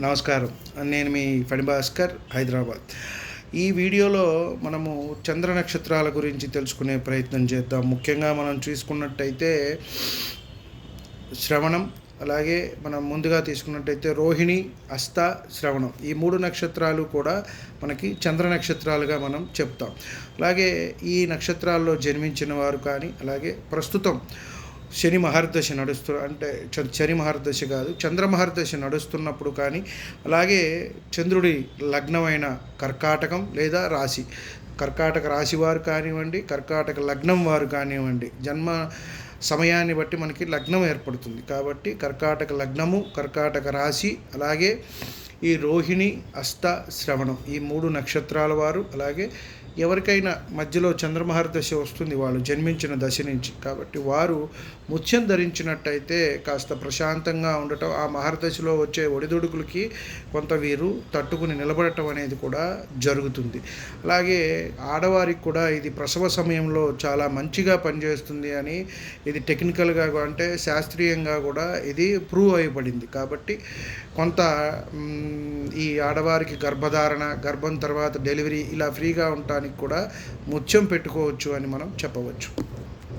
నమస్కారం. నేను మీ ఫణిభాస్కర్ హైదరాబాద్. ఈ వీడియోలో మనము చంద్ర నక్షత్రాల గురించి తెలుసుకునే ప్రయత్నం చేద్దాం. ముఖ్యంగా మనం చూసుకున్నట్టయితే శ్రవణం అలాగే మనం ముందుగా తీసుకున్నట్టయితే రోహిణి అస్త శ్రవణం. ఈ మూడు నక్షత్రాలు కూడా మనకి చంద్ర నక్షత్రాలుగా మనం చెప్తాం. అలాగే ఈ నక్షత్రాల్లో జన్మించిన వారు కానీ అలాగే ప్రస్తుతం శని మహర్దశ నడుస్తు అంటే చ- శని మహర్దశ కాదు చంద్ర మహర్దశ నడుస్తున్నప్పుడు కానీ అలాగే చంద్రుడి లగ్నమైన కర్కాటకం లేదా రాశి. కర్కాటక రాశి వారు కానివ్వండి కర్కాటక లగ్నం వారు కానివ్వండి జన్మ సమయాన్ని బట్టి మనకి లగ్నం ఏర్పడుతుంది. కాబట్టి కర్కాటక లగ్నము కర్కాటక రాశి అలాగే ఈ రోహిణి అస్త శ్రవణం ఈ మూడు నక్షత్రాల వారు అలాగే ఎవరికైనా మధ్యలో చంద్రమహర్దశ వస్తుంది వాళ్ళు జన్మించిన దశ నుంచి. కాబట్టి వారు ముత్యం ధరించినట్టయితే కాస్త ప్రశాంతంగా ఉండటం ఆ మహర్దశలో వచ్చే ఒడిదుడుకులకి కొంత వీరు తట్టుకుని నిలబడటం అనేది కూడా జరుగుతుంది. అలాగే ఆడవారికి కూడా ఇది ప్రసవ సమయంలో చాలా మంచిగా పనిచేస్తుంది అని ఇది టెక్నికల్గా అంటే శాస్త్రీయంగా కూడా ఇది ప్రూవ్ అయిపడింది. కాబట్టి కొంత ఈ ఆడవారికి గర్భధారణ గర్భం తర్వాత డెలివరీ ఇలా ఫ్రీగా ఉంటాను కూడా ముత్యం పెట్టుకోవచ్చు అని మనం చెప్పవచ్చు.